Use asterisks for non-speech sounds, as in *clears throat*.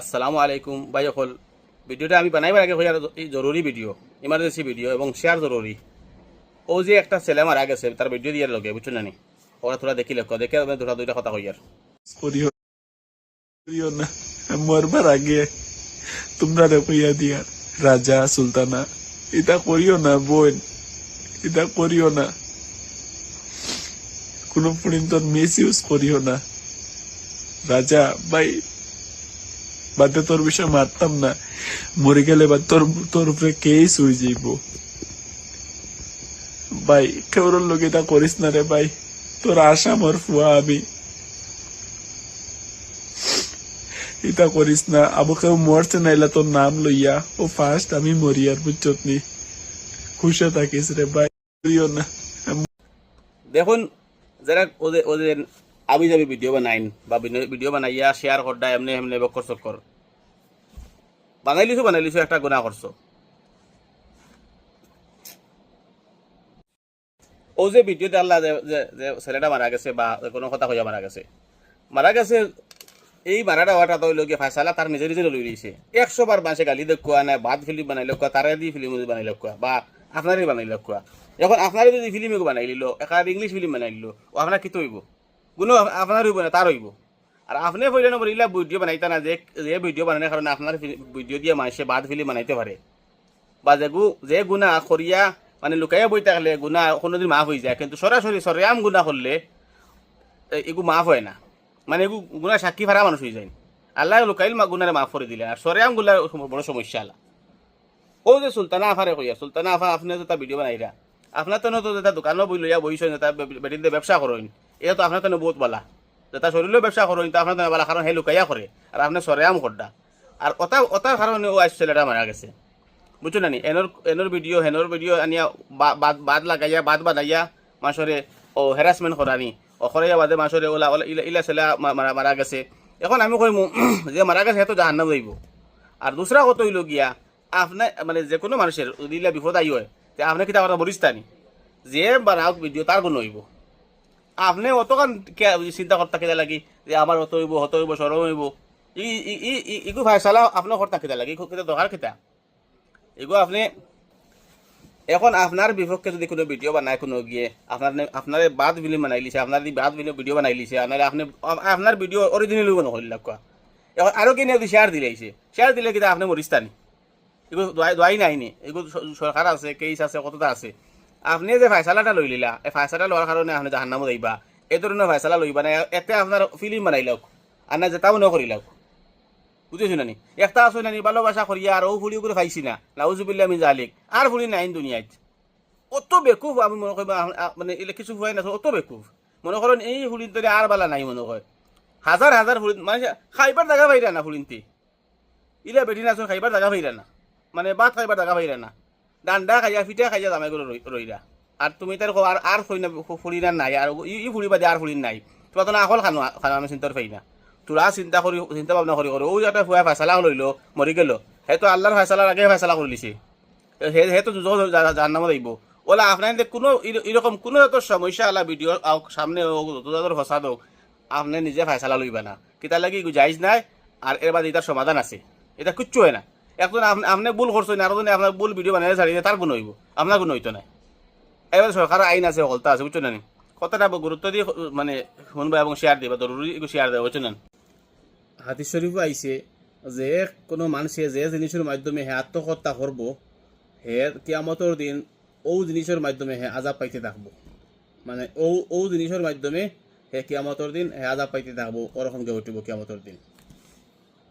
আসসালামু আলাইকুম। ভাই, অকল ভিডিওটা আমি বানাইবার আগে হইয়ার জরুরি ভিডিও ইমার্জেন্সি ভিডিও এবং শেয়ার জরুরি। ও যে একটা ছেলে মারা গেছে, তার ভিডিও দিয়ে লগে বুঝছ না নি? ওরা তোরা দেখি লক্ষ্য, দেখে দুটা দুইটা কথা হইয়ার না, মরবার আগে তোমরা রে কইয়া দিয়া, রাজা, সুলতানা, এটা করিও না, বোন, এটা করিও না। কোনো পর্যন্ত ইউজ করিও না। রাজা, ভাই বাদে তোর বিষয় মারতাম না। মরে গেলে বা তোর তোর উপরে কেস হয়ে যাইব। ভাই কেউর লোক এটা করিস না রে ভাই। তোর আশা মোর ফুয়া আমি। ইটা করিস না। আবু কেউ মরছে নাইলা তোর নাম লইয়া। ও ফার্স্ট আমি মরি আর বুঝছত নি। খুশে থাকিস রে ভাই। না। দেখুন, যারা ওদের ওদের আবি যাবি ভিডিও বানাইন বা ভিডিও বানাইয়া শেয়ার করডা এমনি এমনি বকর চক্কর বানাই লিছো বানাই লিছো একটা গুণা করছ ও যে ভিডিওতে আল্লাহ যে- যে ছেলেটা মারা গেছে বা কোনো কথা কইয়া মারা গেছে মারা গেছে, এই মারাটা হওয়াটা তো লোকে ফাইসালা তার নিজে নিজে লই লইছে একশো বার মানুষে গালি দেখুয়া না বাদ ফিল্ম বানাই লক্ষা তারে দি ফিল্ম বানাই লক্ষা বা আপনারই বানাই লক্ষা এখন আপনারে যদি ফিল্ম বানাই লিল একার ইংলিশ ফিল্ম বানাই লিল, ও আপনার কি হইব কোনো আপনার হইব না তার হইব আর আপনি বললে না বলিলা ভিডিও বানাইতা না যে যে ভিডিও বানানোর কারণে আপনার ভিডিও দিয়ে মানুষে বাদ ফিল্ম বানাইতে পারে বা যে গু যে গুণা করিয়া মানে লুকাইয়া বই থাকলে, গুণা কোনোদিন মাফ হয়ে যায়। কিন্তু সরাসরি সরিয়াম গুণা করলে এগু মাফ হয় না। মানে এগু গুণা সাক্ষী ফারা মানুষ হয়ে যায় আল্লাহ লুকাইল মা গুণারে মাফ করে দিলে। আর সরিয়ামগুলার বড় সমস্যা আলা। ও যে সুলতানা আফারে কইয়া সুলতানা আফা, আপনি তো তা ভিডিও বানাইরা আপনার তো তো দোকানও বই লইয়া বইছ যেটা বেটিন দিয়ে ব্যবসা করেন এটা তো আপনার তো বহুত বালা। যেটা শরীরেও ব্যবসা করেন তো আপনার তো বালা, কারণ হে লুকাইয়া করে, আর আপনি সরেয়াম করডা আর ওটা ওটার কারণে ও আজ ছেলেটা মারা গেছে। বুঝছ না? এনর এনর ভিডিও হেনর ভিডিও আনিয়া বাদ বাদ লাগাইয়া, বাদ বানাইয়া মাসরে ও হ্যারাসমেন্ট করানি অখরাইয়া বাদে মাসরে ওলা ওলা, ইলা ইলা ছেলে মারা মারা গেছে। এখন আমি কইমু, *clears throat* যে মারা গেছে হেতো জাহান্নাম যাইব। আর দুসরা কত হইল গিয়া আপনার মানে যে কোনো মানুষের দিলা বিপদ আই হয়, তে আপনি কিতা কথা বলিস্তানি যে বানাওক ভিডিও তার কোনো হইব। আপনি অতখান চিন্তা করতে কেদা লাগি? যে আমার অত হইব, হত হইব, সরম হইব। ইগু ফাইসালা আপনার করতে কেদা লাগি? কেতা দরকার কেতা এগো আপনি এখন আপনার বিপক্ষে যদি কোনো ভিডিও বানায় কোনো গিয়ে আপনার আপনার বাদ ফিল্ম বানাই লিছে আপনার বাদ ভিডিও বানাই লিছে আপনার আপনি আপনার ভিডিও অরিজিনাল লোক নকরিল কোয়া এখন আরও কিনে শেয়ার দিলেছে শেয়ার দিলে কিন্তু আপনি মরিস্তানি এগুলো দোয়াই নাই নি? এগুলো সরকার আছে কেস আছে, কতটা আছে? আপনি যে ফাইসালাটা লই লিলা, এই ফাইসালা লওয়ার কারণে আপনি জাহান্নামত যাইবা এই ধরনের ফাইসালা লইবা না এতে আপনার ফিল্ম বানাই লওক আর না যেটাও নকরিলাও বুঝেছ নানি? একটা আছে নানি ভালোবাসা করিয়া আর ও ফুলি করে খাইছি না। লাউজুবিল্লা আমি জালিক আর ফুলি নাই দুনিয়াত। অত বেকুফ আমি মনে করি মানে এলে কিছু ফুয়াই না অত বেকুফ। মনে করেন এই ফুলির ধরে আর বালা নাই মনে হয় হাজার হাজার ফুলি মানে খাইবার জায়গা পাইরা না ফুলিনতে ইলা বেটি না খাইবার জায়গা পাইরা না। মানে ভাত খাইবার জায়গা পাইরা না। ডান্ডা খাইয়া ফিটা খাইয়া জামাই করে রই- রইরা আর তুমি তার আর আর ফুলি না ফুলি না নাই আর ই- ফুলি বাদে আর ফুলি নাই। তোমার তো না আকল খানো খানো আমি চিন্তার পাই না তোরা চিন্তা করি চিন্তা ভাবনা করি করে ও একটা ফুয়া ফেসালা লইলো মরি গেল। তো আল্লাহর ফেসালার আগে হে হে তো যুদ্ধ যার নামত আইব ওলা আপনার যে কোনো এর- এরকম কোনো তো সমস্যা আলা ভিডিও সামনে হোক যত ফসাদ হোক আপনি নিজে ফেসালা লইবা না। কিতা লাগি নাই আর এর বাদে সমাধান আছে এটা কিচ্ছু হয় না এখন আপনি ভুল করছেন আর যদি আপনার ভুল ভিডিও বানাই ছাড়িয়ে তার কোনো হইব। আপনার কোনো হইতো না। এবার সরকার আইন আছে, হলতা আছে, বুঝছ না নি? কথাটা গুরুত্ব দিয়ে মানে শুনবা এবং শেয়ার দিবা, জরুরি শেয়ার দেওয়া বুঝছ না হাদিস শরীফ আইছে যে কোনো মানুষে যে জিনিসের মাধ্যমে হে আত্মহত্যা করব, হে কিয়ামতর দিন ও জিনিসের মাধ্যমে হে আজাব পাইতে থাকব। মানে ও ও জিনিসের মাধ্যমে হে কিয়ামতর দিন হে আজাব পাইতে থাকব ওরকম কে উঠিব কিয়ামতর দিন।